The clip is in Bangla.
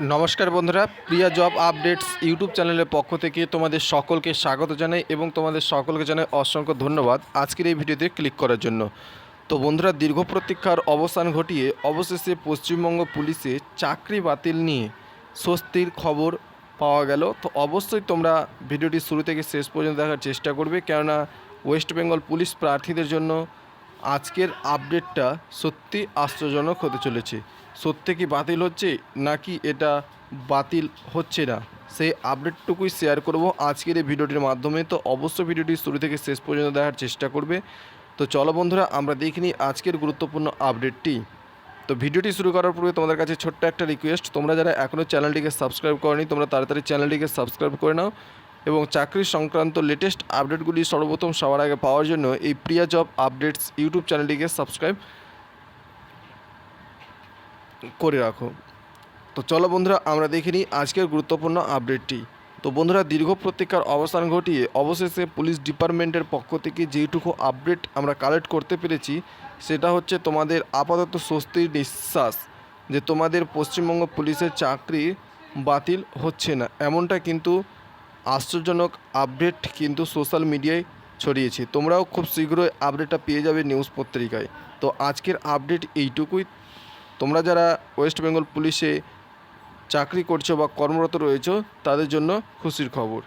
নমস্কার বন্ধুরা, প্রিয়া জব আপডেটস ইউটিউব চ্যানেলের পক্ষ থেকে তোমাদের সকলকে স্বাগত জানাই এবং তোমাদের সকলকে জানাই অসংখ্য ধন্যবাদ আজকের এই ভিডিওতে ক্লিক করার জন্য। তো বন্ধুরা, দীর্ঘ প্রতীক্ষার অবসান ঘটিয়ে অবশেষে পশ্চিমবঙ্গ পুলিশে চাকরি বাতিল নিয়ে স্বস্তির খবর পাওয়া গেল। তো অবশ্যই তোমরা ভিডিওটি শুরু থেকে শেষ পর্যন্ত দেখার চেষ্টা করবে, কেননা ওয়েস্ট বেঙ্গল পুলিশ প্রার্থীদের জন্য আজকের আপডেটটা সত্যি আশ্চর্যজনক হতে চলেছে। সত্যি কি বাতিল হচ্ছে, নাকি এটা বাতিল হচ্ছে না? সেই আপডেটটুকুই শেয়ার করব আজকের এই ভিডিওটির মাধ্যমে। তো অবশ্যই ভিডিওটি শুরু থেকে শেষ পর্যন্ত দেখার চেষ্টা করবে। তো চলো বন্ধুরা, আমরা দেখে নিই আজকের গুরুত্বপূর্ণ আপডেটটি। তো ভিডিওটি শুরু করার পূর্বে তোমাদের কাছে ছোট্ট একটা রিকোয়েস্ট তোমরা যারা এখনও চ্যানেলটিকে সাবস্ক্রাইব করনি, তোমরা তাড়াতাড়ি চ্যানেলটিকে সাবস্ক্রাইব করে নাও। এবং চাকরি সংক্রান্ত লেটেস্ট আপডেটগুলি সর্বপ্রথম সবার আগে পাওয়ার জন্য এই প্রিয়া জব আপডেটস ইউটিউব চ্যানেলটিকে সাবস্ক্রাইব করে রাখো। তো চলো বন্ধুরা, আমরা দেখে নিই আজকের গুরুত্বপূর্ণ আপডেটটি তো বন্ধুরা, দীর্ঘ প্রতীক্ষার অবস্থান ঘটিয়ে অবশেষে পুলিশ ডিপার্টমেন্টের পক্ষ থেকে যেইটুকু আপডেট আমরা কালেক্ট করতে পেরেছি, সেটা হচ্ছে তোমাদের আপাতত স্বস্তির নিঃশ্বাস, যে তোমাদের পশ্চিমবঙ্গ পুলিশের চাকরি বাতিল হচ্ছে না। এমনটা কিন্তু আশ্চর্যজনক আপডেট কিন্তু সোশ্যাল মিডিয়ায় ছড়িয়েছে। তোমরাও খুব শীঘ্রই আপডেটটা পেয়ে যাবে নিউজ পত্রিকায়। তো আজকের আপডেট এইটুকুই। তোমরা যারা ওয়েস্ট বেঙ্গল পুলিশে চাকরি করছ বা কর্মরত রয়েছো, তাদের জন্য খুশির খবর।